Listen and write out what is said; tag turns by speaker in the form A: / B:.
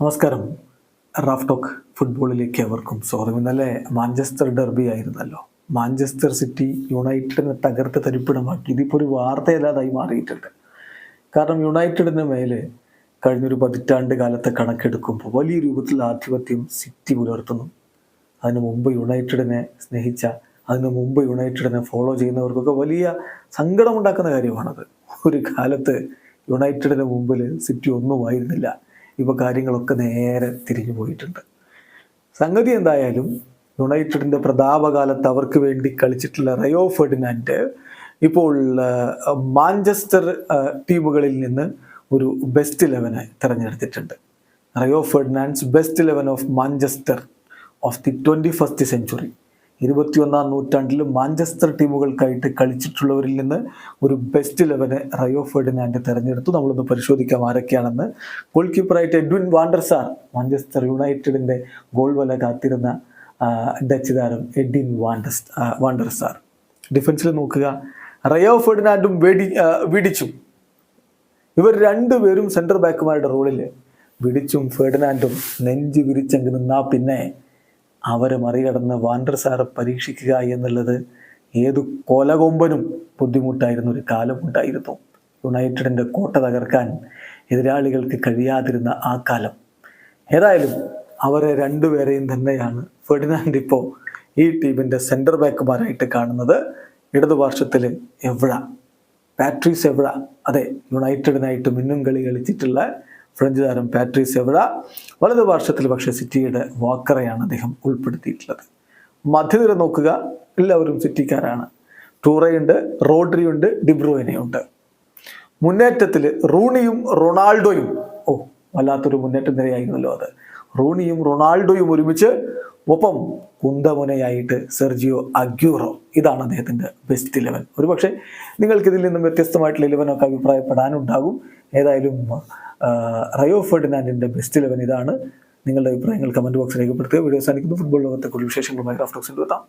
A: നമസ്കാരം. Raf talk ഫുട്ബോളിലേക്ക് അവർക്കും സ്വാഗതം. ഇന്നലെ മാഞ്ചസ്റ്റർ ഡെർബി ആയിരുന്നല്ലോ. മാഞ്ചസ്റ്റർ സിറ്റി യുണൈറ്റഡിനെ തകർത്ത് തരിപ്പിടമാക്കി. ഇതിപ്പോൾ ഒരു വാർത്തയല്ലാതായി മാറിയിട്ടുണ്ട്. കാരണം യുണൈറ്റഡിന് മേലെ കഴിഞ്ഞൊരു പതിറ്റാണ്ട് കാലത്തെ കണക്കെടുക്കുമ്പോൾ വലിയ രൂപത്തിൽ ആധിപത്യം സിറ്റി പുലർത്തുന്നു. അതിനു മുമ്പ് യുണൈറ്റഡിനെ സ്നേഹിച്ച അതിനു മുമ്പ് യുണൈറ്റഡിനെ ഫോളോ ചെയ്യുന്നവർക്കൊക്കെ വലിയ സങ്കടമുണ്ടാക്കുന്ന കാര്യമാണത്. ഒരു കാലത്ത് യുണൈറ്റഡിന് മുമ്പിൽ സിറ്റി ഒന്നുമായിരുന്നില്ല ഇപ്പോൾ കാര്യങ്ങളൊക്കെ നേരെ തിരിഞ്ഞു പോയിട്ടുണ്ട്. സംഗതി എന്തായാലും യുണൈറ്റഡിന്റെ പ്രതാപകാലത്ത് അവർക്ക് വേണ്ടി കളിച്ചിട്ടുള്ള റയോ ഫെർഡിനാൻഡ് ഇപ്പോൾ മാഞ്ചസ്റ്റർ ടീമുകളിൽ നിന്ന് ഒരു ബെസ്റ്റ് ഇലവനെ തിരഞ്ഞെടുത്തിട്ടുണ്ട്. Rio Ferdinand's best eleven of Manchester of the twenty first century ഇരുപത്തിയൊന്നാം നൂറ്റാണ്ടിൽ മാഞ്ചസ്റ്റർ ടീമുകൾക്കായിട്ട് കളിച്ചിട്ടുള്ളവരിൽ നിന്ന് ഒരു ബെസ്റ്റ് ഇലവനെ റയോ ഫെർഡിനാൻഡ് തിരഞ്ഞെടുത്തു. നമ്മളൊന്ന് പരിശോധിക്കാം ആരൊക്കെയാണെന്ന്. Goal കീപ്പറായിട്ട് Edwin van der Sar Manchester യുണൈറ്റഡിന്റെ ഗോൾ വല കാത്തിരുന്ന ഡച്ച് താരം എഡ്വിൻ വാണ്ടസ് വാണ്ടർസാർ ഡിഫൻസിൽ നോക്കുക. റയോ ഫെർഡിനാൻഡും വെടി വിടിച്ചു വിടിച്ചും. ഇവർ രണ്ടുപേരും സെന്റർ ബാക്കുമാരുടെ റോളിൽ വിടിച്ചും ഫെർഡിനാൻഡും നെഞ്ച് വിരിച്ചെങ്കിൽ നിന്നാ പിന്നെ അവരെ മറികടന്ന് വാണ്ടർ സാറെ പരീക്ഷിക്കുക എന്നുള്ളത് ഏതു കൊലകൊമ്പനും ബുദ്ധിമുട്ടായിരുന്ന ഒരു കാലമുണ്ടായിരുന്നു. യുണൈറ്റഡിന്റെ കോട്ട തകർക്കാൻ എതിരാളികൾക്ക് കഴിയാതിരുന്ന ആ കാലം. ഏതായാലും അവരെ രണ്ടുപേരെയും തന്നെയാണ് ഫെർഡിനാൻഡ് ഇപ്പോൾ ഈ ടീമിന്റെ സെന്റർ ബാക്കുമാരായിട്ട് കാണുന്നത്. ഇടതുപാർശ്വത്തിൽ എവിട പാട്രീസ് എവിട അതെ യുണൈറ്റഡിനായിട്ട് മിന്നും കളി കളിച്ചിട്ടുള്ള ഫ്രഞ്ച് താരം പാട്രീസ് എവിട വലതുപാർശ്വത്തിൽ പക്ഷേ സിറ്റിയുടെ വാക്കറയാണ് അദ്ദേഹം ഉൾപ്പെടുത്തിയിട്ടുള്ളത്. മധ്യനിര നോക്കുക എല്ലാവരും സിറ്റിക്കാരാണ്. ടൂറയുണ്ട് റോഡ്രിയുണ്ട് ഡിബ്രോയിനെയുണ്ട് മുന്നേറ്റത്തിൽ റൂണിയും റൊണാൾഡോയും ഓ വല്ലാത്തൊരു മുന്നേറ്റ നിരയായിരുന്നല്ലോ അത്. റൂണിയും റൊണാൾഡോയും ഒരുമിച്ച് ഒപ്പം കുന്തമുനയായിട്ട് സെർജിയോ അഗ്യൂറോ ഇതാണ് അദ്ദേഹത്തിന്റെ ബെസ്റ്റ് ഇലവൻ ഒരുപക്ഷെ നിങ്ങൾക്ക് ഇതിൽ നിന്നും വ്യത്യസ്തമായിട്ടുള്ള ഇലവനൊക്കെ അഭിപ്രായപ്പെടാനുണ്ടാകും. ഏതായാലും റയോ ഫെർഡിനാൻഡിന്റെ ബെസ്റ്റ് ഇലവൻ ഇതാണ്. നിങ്ങളുടെ അഭിപ്രായങ്ങൾ കമന്റ് ബോക്സിൽ രേഖപ്പെടുത്തുക. വീഡിയോ സാധിക്കുന്നു ഫുട്ബോൾ ലോകത്തെ കൂടുതൽ വിശേഷങ്ങളുമായി റാഫ്റ്റോക്സിൽ എത്താം.